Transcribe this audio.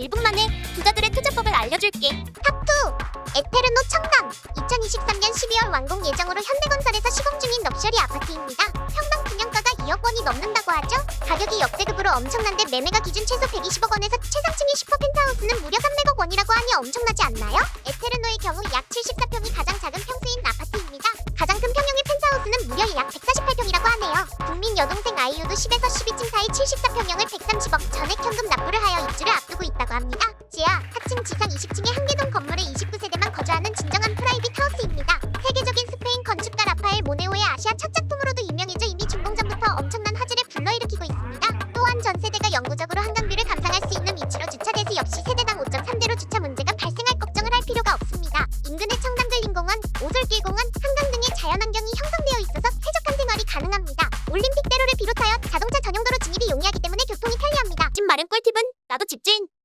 1분 만에 부자들의 투자법을 알려줄게. 탑2 에테르노 청담 2023년 12월 완공 예정으로 현대건설에서 시공 중인 럭셔리 아파트입니다. 평당 분양가가 2억 원이 넘는다고 하죠. 가격이 역대급으로 엄청난데 매매가 기준 최소 120억 원에서 최상층의 10% 펜트하우스는 무려 300억 원이라고 하니 엄청나지 않나요? 에테르노의 경우 약 74평이 가장 작은 평수인 아파트입니다. 가장 큰 평형의 펜트하우스는 무려 약 148평이라고 하네요. 국민 여동생 아이유도 10에서 12층 사이 74평형을 130억 전액 현금 납부를 있다고 합니다. 지하 4층 지상 20층의 한개동 건물에 29세대만 거주하는 진정한 프라이빗 하우스입니다. 세계적인 스페인 건축가 라파엘 모네오의 아시아 첫 작품으로도 유명해져 이미 중공전부터 엄청난 화제를 불러일으키고 있습니다. 또한 전 세대가 영구적으로 한강뷰를 감상할 수 있는 위치로 주차돼서 역시 세대당 5.3대로 주차 문제가 발생할 걱정을 할 필요가 없습니다. 인근의 청담근린공원, 오솔길공원, 한강 등의 자연환경이 형성되어 있어서 쾌적한 생활이 가능합니다. 올림픽대로를 비롯하여 자동차 전용도로 진입이 용이하기 때문에 교통이 편리합니다. 찐 마련 꿀팁은 나도 집주인!